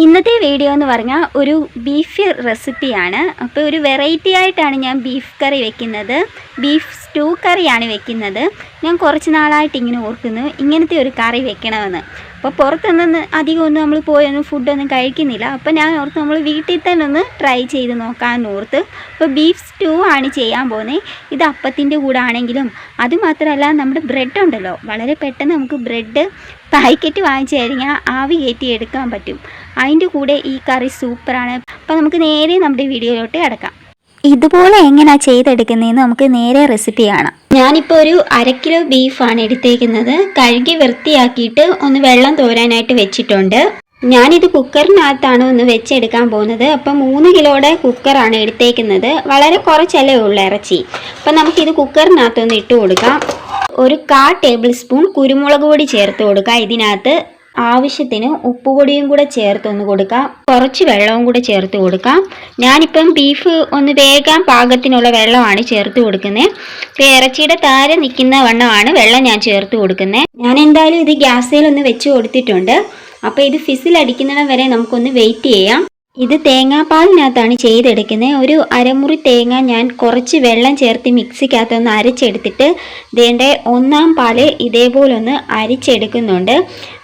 ഇന്നത്തെ വീഡിയോ എന്ന് പറഞ്ഞാൽ ഒരു ബീഫ് റെസിപ്പിയാണ് അപ്പോൾ ഒരു വെറൈറ്റി ആയിട്ടാണ് ഞാൻ ബീഫ് കറി വെക്കുന്നത്. ബീഫ് സ്റ്റൂ കറിയാണ് വെക്കുന്നത്. ഞാൻ കുറച്ച് നാളായിട്ട് ഇങ്ങനെ ഓർക്കുന്നു ഇങ്ങനത്തെ ഒരു കറി വെക്കണമെന്ന്. അപ്പോൾ പുറത്തുനിന്ന് അധികം ഒന്നും നമ്മൾ പോയൊന്നും ഫുഡൊന്നും കഴിക്കുന്നില്ല. അപ്പോൾ ഞാൻ ഓർത്ത് നമ്മൾ വീട്ടിൽ തന്നെ ഒന്ന് ട്രൈ ചെയ്ത് നോക്കാമെന്ന് ഓർത്ത്. അപ്പോൾ ബീഫ് സ്റ്റൂ ആണ് ചെയ്യാൻ പോകുന്നത് ഇത് അപ്പത്തിന്റെ കൂടെ ആണെങ്കിലും അതുമാത്രമല്ല നമ്മുടെ ബ്രെഡ് ഉണ്ടല്ലോ. വളരെ പെട്ടെന്ന് നമുക്ക് ബ്രെഡ് പാക്കറ്റ് വാങ്ങിച്ചു കഴിഞ്ഞാൽ ആവി കയറ്റി എടുക്കാൻ പറ്റും. അതിന്റെ കൂടെ ഈ കറി സൂപ്പറാണ്. അപ്പോൾ നമുക്ക് നേരെ നമ്മുടെ വീഡിയോയിലോട്ട് കിടക്കാം. ഇതുപോലെ എങ്ങനെയാണ് ചെയ്തെടുക്കുന്നതെന്ന് നമുക്ക് നേരെ റെസിപ്പി കാണാം. ഞാനിപ്പോൾ ഒരു അര കിലോ ബീഫാണ് എടുത്തേക്കുന്നത്. കഴുകി വൃത്തിയാക്കിയിട്ട് ഒന്ന് വെള്ളം തോരാനായിട്ട് വെച്ചിട്ടുണ്ട്. ഞാനിത് കുക്കറിനകത്താണ് ഒന്ന് വെച്ചെടുക്കാൻ പോകുന്നത്. അപ്പം മൂന്ന് കിലോയുടെ കുക്കറാണ് എടുത്തേക്കുന്നത്. വളരെ കുറച്ചല്ലേ ഉള്ളൂ ഇറച്ചി. അപ്പം നമുക്കിത് കുക്കറിനകത്തൊന്ന് ഇട്ട് കൊടുക്കാം. ഒരു കാ ടേബിൾ സ്പൂൺ കുരുമുളക് പൊടി ചേർത്ത് കൊടുക്കുക ഇതിനകത്ത്. ആവശ്യത്തിന് ഉപ്പുപൊടിയും കൂടെ ചേർത്തൊന്ന് കൊടുക്കാം. കുറച്ച് വെള്ളവും കൂടെ ചേർത്ത് കൊടുക്കാം. ഞാനിപ്പം ബീഫ് ഒന്ന് വേകാൻ പാകത്തിനുള്ള വെള്ളമാണ് ചേർത്ത് കൊടുക്കുന്നത്. ഇപ്പം ഇറച്ചിയുടെ താരെ നിൽക്കുന്ന വണ്ണമാണ് വെള്ളം ഞാൻ ചേർത്ത് കൊടുക്കുന്നത്. ഞാൻ എന്തായാലും ഇത് ഗ്യാസിൽ ഒന്ന് വെച്ച് കൊടുത്തിട്ടുണ്ട്. അപ്പോൾ ഇത് ഫിസിൽ വരെ നമുക്കൊന്ന് വെയിറ്റ് ചെയ്യാം. ഇത് തേങ്ങാപ്പാലിനകത്താണ് ചെയ്തെടുക്കുന്നത് ഒരു അരമുറി തേങ്ങ ഞാൻ കുറച്ച് വെള്ളം ചേർത്ത് മിക്സിക്കകത്തൊന്ന് അരച്ചെടുത്തിട്ട് ഇതേണ്ട ഒന്നാം പാൽ ഇതേപോലെ ഒന്ന് അരിച്ചെടുക്കുന്നുണ്ട്.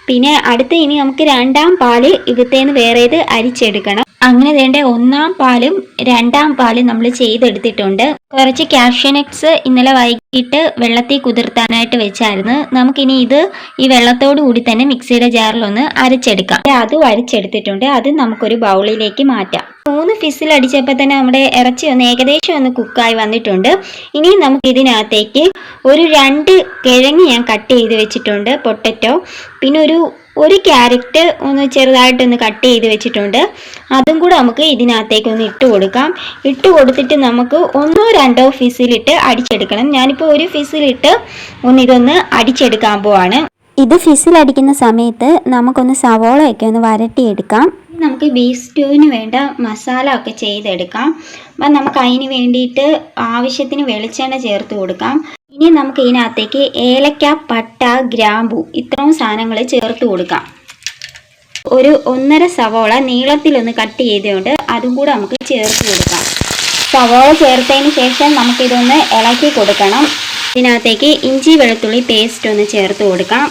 പിന്നെ അടുത്ത് ഇനി നമുക്ക് രണ്ടാം പാൽ ഇവിടുത്തേന്ന് വേറേത് അരിച്ചെടുക്കണം. അങ്ങനെ വേണ്ട ഒന്നാം പാലും രണ്ടാം പാലും നമ്മൾ ചെയ്തെടുത്തിട്ടുണ്ട്. കുറച്ച് കാഷ്യൂനട്ട്സ് ഇന്നലെ വൈകിട്ട് വെള്ളത്തിൽ കുതിർത്താനായിട്ട് വെച്ചായിരുന്നു. നമുക്കിനി ഇത് ഈ വെള്ളത്തോടു കൂടി തന്നെ മിക്സിയുടെ ജാറിലൊന്ന് അരച്ചെടുക്കാം. അത് അരച്ചെടുത്തിട്ടുണ്ട് അത് നമുക്കൊരു ബൗളിലേക്ക് മാറ്റാം. മൂന്ന് ഫിസിൽ അടിച്ചപ്പോൾ തന്നെ നമ്മുടെ ഇറച്ചി ഒന്ന് ഏകദേശം ഒന്ന് കുക്കായി വന്നിട്ടുണ്ട്. ഇനി നമുക്ക് ഇതിനകത്തേക്ക് ഒരു രണ്ട് കിഴങ്ങ് ഞാൻ കട്ട് ചെയ്ത് വെച്ചിട്ടുണ്ട് പൊട്ടറ്റോ. പിന്നെ ഒരു ഒരു ക്യാരറ്റ് ഒന്ന് ചെറുതായിട്ടൊന്ന് കട്ട് ചെയ്ത് വെച്ചിട്ടുണ്ട്. അതും കൂടെ നമുക്ക് ഇതിനകത്തേക്ക് ഒന്ന് ഇട്ട് കൊടുക്കാം. ഇട്ട് കൊടുത്തിട്ട് നമുക്ക് ഒന്നോ രണ്ടോ ഫിസിലിട്ട് അടിച്ചെടുക്കണം. ഞാനിപ്പോൾ ഒരു ഫിസിലിട്ട് ഒന്ന് ഇതൊന്ന് അടിച്ചെടുക്കാൻ പോവാണ്. ഇത് ഫിസിലടിക്കുന്ന സമയത്ത് നമുക്കൊന്ന് സവോളയൊക്കെ ഒന്ന് വരട്ടിയെടുക്കാം. നമുക്ക് ബീഫ് സ്റ്റൂവിന് വേണ്ട മസാല ഒക്കെ ചെയ്തെടുക്കാം. അപ്പം നമുക്ക് അതിന് വേണ്ടിയിട്ട് ആവശ്യത്തിന് വെളിച്ചെണ്ണ ചേർത്ത് കൊടുക്കാം. ഇനി നമുക്ക് ഇതിനകത്തേക്ക് ഏലക്ക പട്ട ഗ്രാമ്പു ഇത്രയും സാധനങ്ങൾ ചേർത്ത് കൊടുക്കാം. ഒരു ഒന്നര സവോള നീളത്തിലൊന്ന് കട്ട് ചെയ്തുകൊണ്ട് അതും കൂടെ നമുക്ക് ചേർത്ത് കൊടുക്കാം. സവോള ചേർത്തതിന് ശേഷം നമുക്കിതൊന്ന് ഇളക്കി കൊടുക്കണം. ഇതിനകത്തേക്ക് ഇഞ്ചി വെളുത്തുള്ളി പേസ്റ്റ് ഒന്ന് ചേർത്ത് കൊടുക്കാം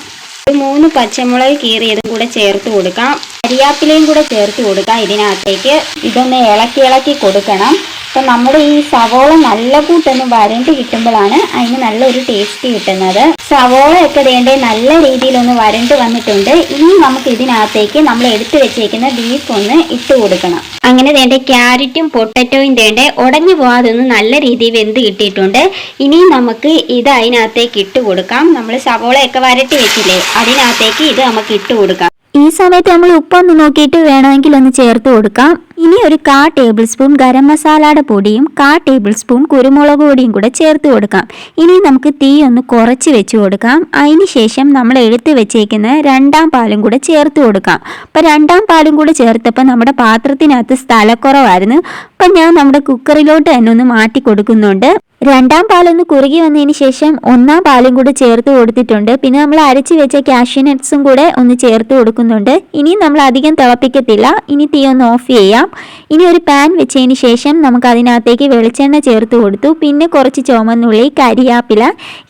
ഒരു മൂന്ന് പച്ചമുളക് കീറിയതും കൂടെ ചേർത്ത് കൊടുക്കാം. കരിയാപ്പിലയും കൂടെ ചേർത്ത് കൊടുക്കാം ഇതിനകത്തേക്ക്. ഇതൊന്ന് ഇളക്കി ഇളക്കി കൊടുക്കണം. അപ്പം നമ്മുടെ ഈ സവോള നല്ല കൂട്ടൊന്ന് വരണ്ട് കിട്ടുമ്പോഴാണ് അതിന് നല്ലൊരു ടേസ്റ്റ് കിട്ടുന്നത്. സവോളയൊക്കെ വേണ്ടേ നല്ല രീതിയിലൊന്ന് വരണ്ട് വന്നിട്ടുണ്ട്. ഇനി നമുക്ക് ഇതിനകത്തേക്ക് നമ്മൾ എടുത്തു വെച്ചേക്കുന്ന ബീഫ് ഒന്ന് ഇട്ട് കൊടുക്കണം. അങ്ങനെ വേണ്ട ക്യാരറ്റും പൊട്ടറ്റോയും വേണ്ട ഉടഞ്ഞു പോകാതൊന്ന് നല്ല രീതിയിൽ വെന്ത് കിട്ടിയിട്ടുണ്ട്. ഇനി നമുക്ക് ഇത് അതിനകത്തേക്ക് ഇട്ട് കൊടുക്കാം. നമ്മൾ സവോളയൊക്കെ വരട്ടി വെച്ചില്ലേ അതിനകത്തേക്ക് ഇത് നമുക്ക് ഇട്ട് കൊടുക്കാം. ഈ സമയത്ത് നമ്മൾ ഉപ്പൊന്ന് നോക്കിയിട്ട് വേണമെങ്കിൽ ഒന്ന് ചേർത്ത് കൊടുക്കാം. ഇനി ഒരു കാ ടേബിൾ സ്പൂൺ ഗരം മസാലയുടെ പൊടിയും കാ ടേബിൾ സ്പൂൺ കുരുമുളക് പൊടിയും കൂടെ ചേർത്ത് കൊടുക്കാം. ഇനി നമുക്ക് തീ ഒന്ന് കുറച്ച് വെച്ച് കൊടുക്കാം. അതിന് ശേഷം നമ്മൾ എടുത്ത് വെച്ചേക്കുന്ന രണ്ടാം പാലും കൂടെ ചേർത്ത് കൊടുക്കാം. അപ്പം രണ്ടാം പാലും കൂടെ ചേർത്തപ്പോൾ നമ്മുടെ പാത്രത്തിനകത്ത് സ്ഥലക്കുറവായിരുന്നു. അപ്പം ഞാൻ നമ്മുടെ കുക്കറിലോട്ട് തന്നെ ഒന്ന് മാറ്റി കൊടുക്കുന്നുണ്ട്. രണ്ടാം പാലൊന്ന് കുറുകി വന്നതിന് ശേഷം ഒന്നാം പാലും കൂടെ ചേർത്ത് കൊടുത്തിട്ടുണ്ട്. പിന്നെ നമ്മൾ അരച്ച് വെച്ച കാഷ്യൂ കൂടെ ഒന്ന് ചേർത്ത് കൊടുക്കുന്നുണ്ട്. ഇനി നമ്മൾ അധികം തിളപ്പിക്കത്തില്ല. ഇനി തീ ഒന്ന് ഓഫ് ചെയ്യാം. ഇനി ഒരു പാൻ വെച്ചതിന് ശേഷം നമുക്ക് അതിനകത്തേക്ക് വെളിച്ചെണ്ണ ചേർത്ത് കൊടുത്തു. പിന്നെ കുറച്ച് ചുമന്നുള്ളി കരിയാപ്പില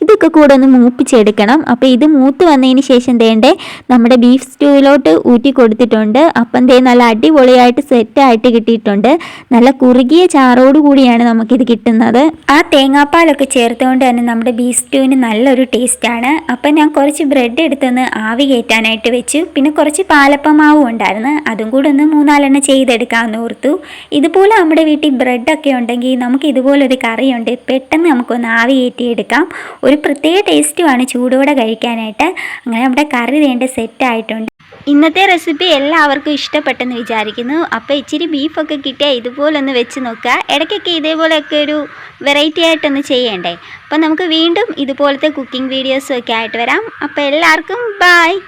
ഇതൊക്കെ കൂടെ ഒന്ന് മൂപ്പിച്ചെടുക്കണം. അപ്പോൾ ഇത് മൂത്ത് വന്നതിന് ശേഷം തേണ്ടേ നമ്മുടെ ബീഫ് സ്റ്റൂവിലോട്ട് ഊറ്റി കൊടുത്തിട്ടുണ്ട്. അപ്പം തേ നല്ല അടിപൊളിയായിട്ട് സെറ്റായിട്ട് കിട്ടിയിട്ടുണ്ട്. നല്ല കുറുകിയ ചാറോട് കൂടിയാണ് നമുക്കിത് കിട്ടുന്നത്. ആ തേങ്ങാപ്പാലൊക്കെ ചേർത്തുകൊണ്ട് തന്നെ നമ്മുടെ ബീഫ് സ്റ്റൂവിന് നല്ലൊരു ടേസ്റ്റാണ് അപ്പം ഞാൻ കുറച്ച് ബ്രെഡ് എടുത്തൊന്ന് ആവി കയറ്റാനായിട്ട് വെച്ചു. പിന്നെ കുറച്ച് പാലപ്പമാവും ഉണ്ടായിരുന്നു. അതും കൂടെ ഒന്ന് മൂന്നാലെണ്ണം ചെയ്തെടുക്കാമെന്ന് ഓർത്തു. ഇതുപോലെ നമ്മുടെ വീട്ടിൽ ബ്രെഡൊക്കെ ഉണ്ടെങ്കിൽ നമുക്ക് ഇതുപോലൊരു കറിയുണ്ട്. പെട്ടെന്ന് നമുക്കൊന്ന് ആവി കയറ്റിയെടുക്കാം. ഒരു പ്രത്യേക ടേസ്റ്റുമാണ് ചൂടോടെ കഴിക്കാനായിട്ട്. അങ്ങനെ നമ്മുടെ കറി വേണ്ട സെറ്റായിട്ടുണ്ട് ഇന്നത്തെ റെസിപ്പി എല്ലാവർക്കും ഇഷ്ടപ്പെട്ടെന്ന് വിചാരിക്കുന്നു. അപ്പോൾ ഇച്ചിരി ബീഫൊക്കെ കിട്ടിയാൽ ഇതുപോലൊന്ന് വെച്ച് നോക്കുക. ഇടയ്ക്കൊക്കെ ഇതേപോലെയൊക്കെ ഒരു വെറൈറ്റി ആയിട്ടൊന്ന് ചെയ്യണ്ടേ? അപ്പോൾ നമുക്ക് വീണ്ടും ഇതുപോലത്തെ കുക്കിംഗ് വീഡിയോസൊക്കെ ആയിട്ട് വരാം. അപ്പോൾ എല്ലാവർക്കും ബായ്